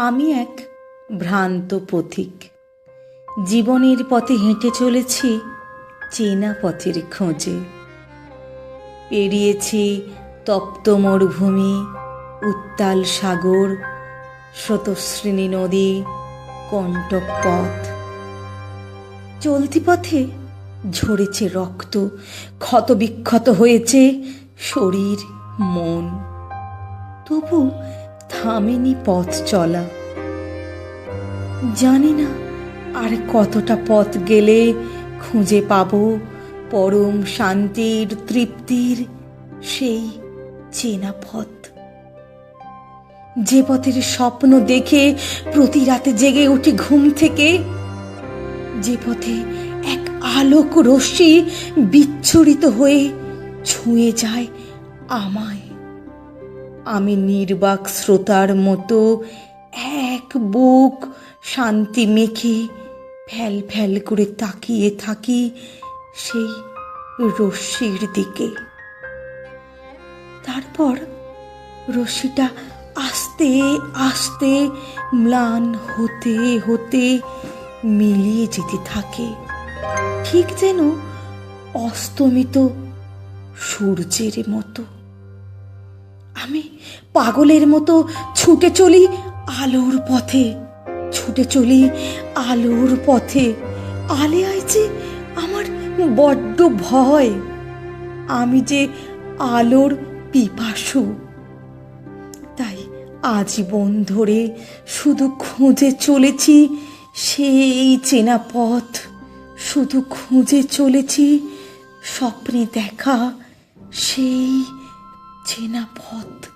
আমি এক ভ্রান্ত পথিক। জীবনের পথে হেঁটে চলেছি চেনা পথের খোঁজে। পেরিয়েছি তপ্ত মরুভূমি, উত্তাল সাগর, স্রোতশ্রেণী নদী, কণ্টক পথ। চলতি পথে ঝরেছে রক্ত, ক্ষতবিক্ষত হয়েছে শরীর, মন। তবু থামেনি পথ চলা। জানি না আর কতটা পথ গেলে খুঁজে পাব পরম শান্তির, তৃপ্তির সেই চেনা পথ। যে পথের স্বপ্ন দেখে প্রতি রাতে জেগে উঠি ঘুম থেকে, যে পথে এক আলোক রশ্মি বিচ্ছুরিত হয়ে ছুঁয়ে যায় আমায়। আমি নির্বাক শ্রোতার মতো এক বুক শান্তি মেখে ফ্যাল ফ্যাল করে তাকিয়ে থাকি সেই রশ্মির দিকে। তারপর রশ্মিটা আস্তে আস্তে ম্লান হতে হতে মিলিয়ে যেতে থাকে। ঠিক যেন অস্তমিত সূর্যের মতো। আমি পাগলের মতো ছুটে চলি আলোর পথে, ছুটে চলি আলোর পথে। আলে আইছে আমার বড্ড ভয়। আমি যে আলোর পিপাসু। তাই আজীবন ধরে শুধু খুঁজে চলেছি সেই চেনা পথ। শুধু খুঁজে চলেছি স্বপ্নে দেখা সেই जीना बहुत